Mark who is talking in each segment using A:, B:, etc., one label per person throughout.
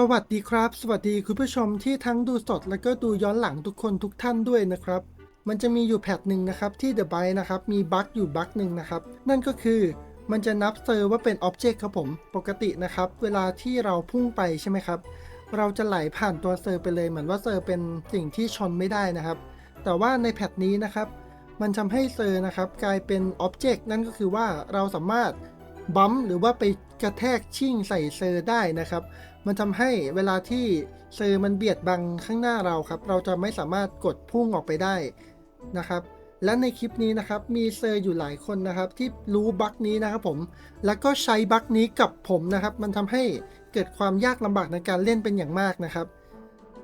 A: สวัสดีครับ สวัสดีคุณผู้ชมที่ทั้งดูสด แล้วก็ดูย้อนหลังทุกคนทุกท่านด้วยนะครับ มันจะมีอยู่แพทหนึ่งนะครับที่ The Byte นะครับมีบั๊กอยู่บั๊กหนึ่งนะครับ นั่นก็คือมันจะนับเซอร์ว่าเป็น Object ครับผมปกตินะครับ เวลาที่เราพุ่งไปใช่ไหมครับ เราจะไหลผ่านตัวเซอร์ไปเลยเหมือนว่าเซอร์เป็นสิ่งที่ชนไม่ได้นะครับ แต่ว่าในแพทนี้นะครับ มันทำให้เซอร์นะครับกลายเป็น Object นั่นก็คือว่าเราสามารถบัมหรือว่าไปกระแทกชิ่งใส่เซอร์ได้นะครับ มันทำให้เวลาที่เซอร์มันเบียดบังข้างหน้าเราครับ เราจะไม่สามารถกดพุ่งออกไปได้นะครับ และในคลิปนี้นะครับมีเซอร์อยู่หลายคนนะครับ ที่รู้บั๊กนี้นะครับผม แล้วก็ใช้บั๊กนี้กับผมนะครับ มันทำให้เกิดความยากลำบากในการเล่นเป็นอย่างมากนะครับ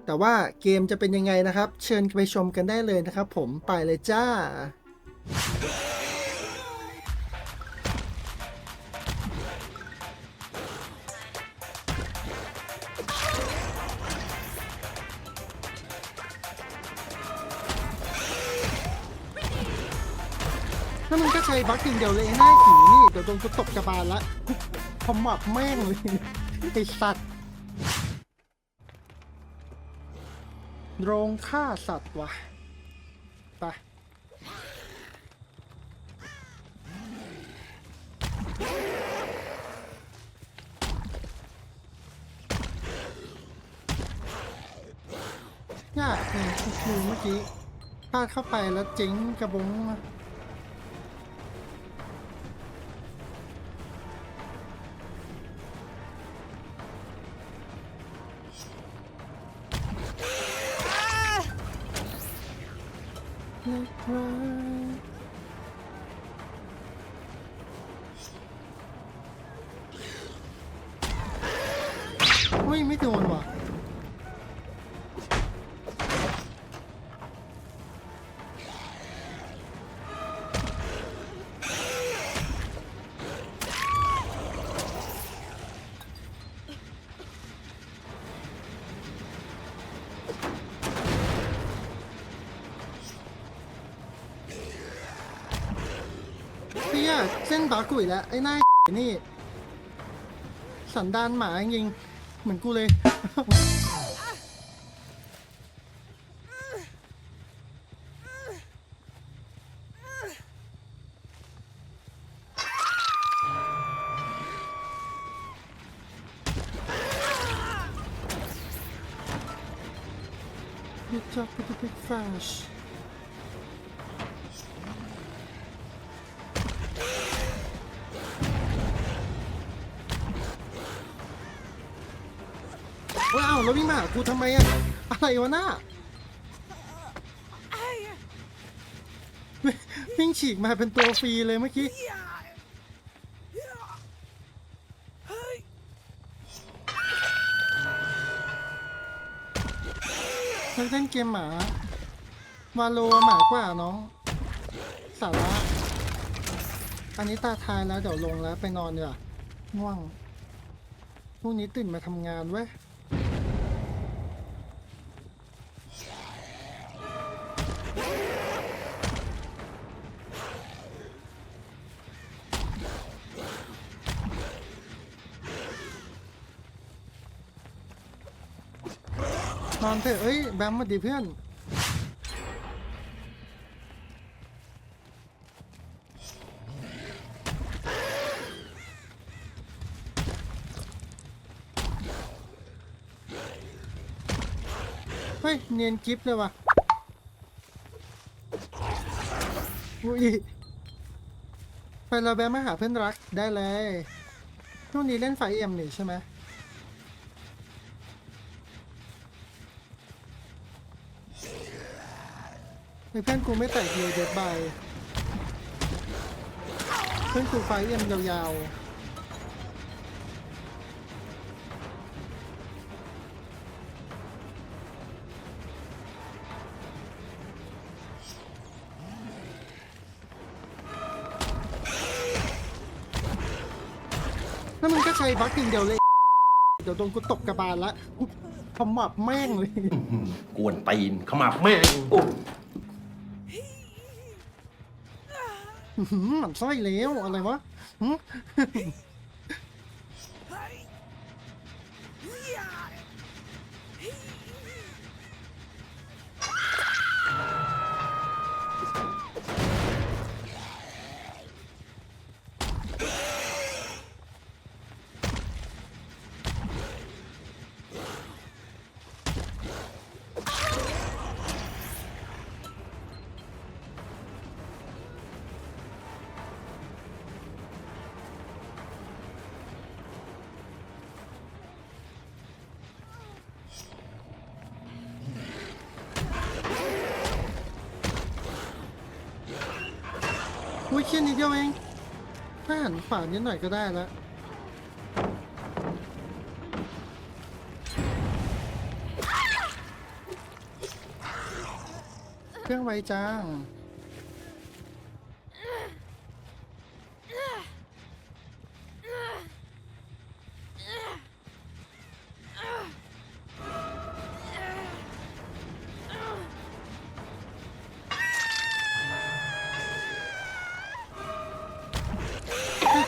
A: แต่ว่าเกมจะเป็นยังไงนะครับ เชิญไปชมกันได้เลยนะครับ ผมไปเลยจ้า แล้วมันก็ใช้บั๊กอย่างเดียวเลยหน้าขีนี่เดี๋ยวโดนกูตกกระบาลละขมับแม่งเลยไอสัตว์โรงฆ่าสัตว์วะไปยากเลยคือเมื่อกี้พลาดเข้าไปแล้วเจ๊งกระบง มาเล็กน้อยอุ้ยไม่โดนว่ะ ฮียเส้นบากุยแล้วไอ้หน้านี่ สันดานหมาจริงเหมือนกูเลย แล้ววิ่งมาหากูทำไมอะอะไรวะหน้าวิ่งฉีกมาเป็นตัวฟรีเลยเมื่อกี้เล่นเกมหมาวาโลหมากว่าน้องสาระอันนี้ตาทายแล้วเดี๋ยวลงแล้วไปนอนดีกว่าง่วงพรุ่งนี้ตื่นมาทำงานเว้ย นอนเถอะเอ้ยแบมมาดิเพื่อน เฮ้ย เนียนกิฟเลยว่ะ อุ้ย ไปเราแบมมาหาเพื่อนรักได้เลยช่วงนี้เล่นไฟเอ็มนี่ใช่ไหม ไอ้เพื่อนกูไม่แตกเลยเด็ดบเพื่อนกูไฟเอ็มยาวๆแล้วมันก็ใช้บั๊กอย่างเดียวเลย เดี๋ยวโดนกูตกกระบาลละกูขมับแม่งเลย
B: กวนตีนขมับแม่งโอ้
A: หือหมันไส้แล้วอะไรวะ เชี่ยนิดเดียวเองถ้าหันขวานิดหน่อยก็ได้ละเครื่องไวจังไม่พลา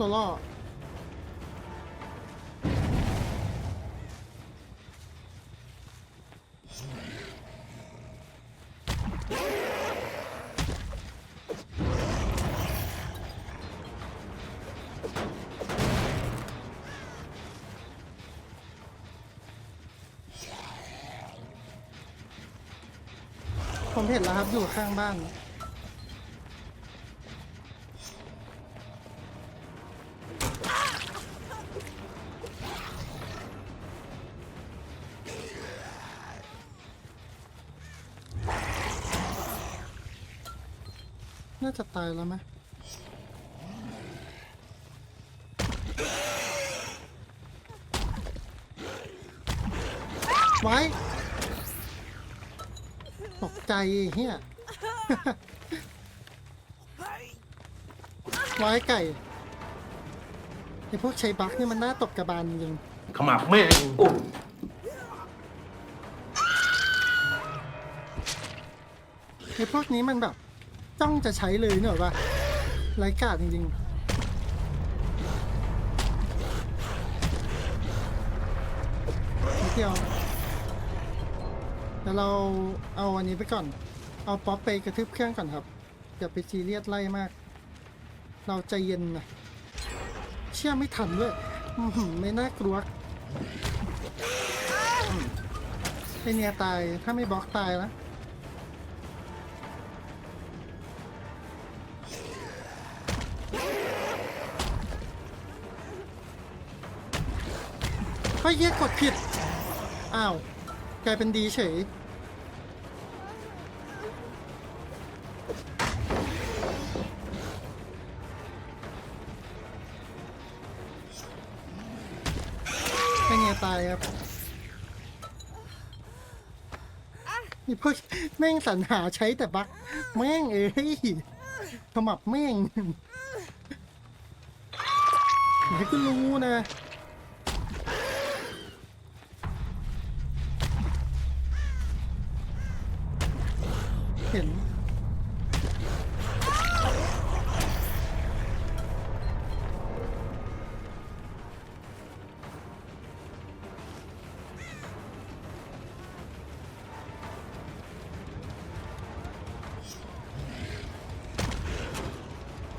A: โซโล่ผมเห็นแล้วครับอยู่ข้างบ้าน จะตายแล้วไหมไว้ตกใจไอ้เฮียไว้ไก่ไอพวกใช้บักนี่มันน่าตบกระบาลจริง
B: ขมับแม่งโอ้
A: ไอพวกนี้มันแบบ จ้องจะใช้เลยเนอะป่ะไร้กาดจริงๆนิดเดียวเดี๋ยวเราเอาอันนี้ไปก่อน เอาป๊อปไปกระทืบเครื่องก่อนครับ อย่าไปซีเรียสไล่มาก เราใจเย็นนะเชื่อไม่ทันด้วยไม่น่ากลัวไอเนียตายถ้าไม่บล็อกตายแล้ว เฮ้ยเหี้ยกดผิด อ้าว กลายเป็นดีเฉยเป็นไงตายครับนี่พวกแม่งสรรหาใช้แต่บัก แม่งเอ้ยขมับแม่งไหนก็รู้นะ ห็น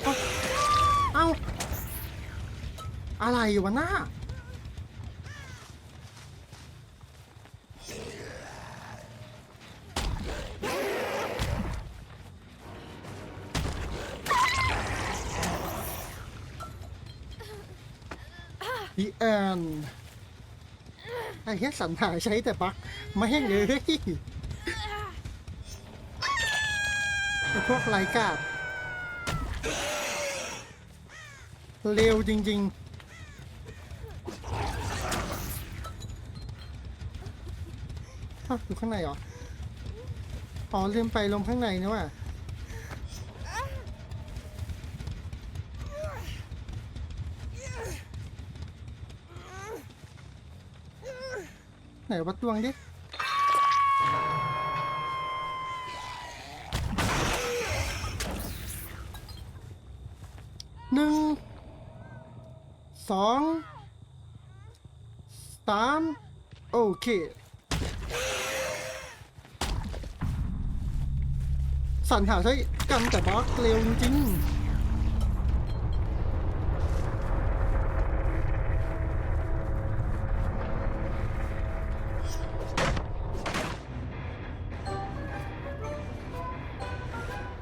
A: เอ้าเอาอะไรวะหน้า พีแอนไอ้เหี้ยสันหาใช้แต่บักไม่ให้เลยไอ้พวกไรกาดเร็วจริง ๆอ้าวอยู่ข้างในเหรอ อ๋อลืมไปลมข้างในนี่ว่ะ ไหนวัดดวงดิหนึ่งสองสามโอเคสรรหาใช้กันแต่บักเร็วจริง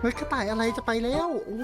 A: ฮ้ยกระต่ายอะไรจะไปแล้ว โอ้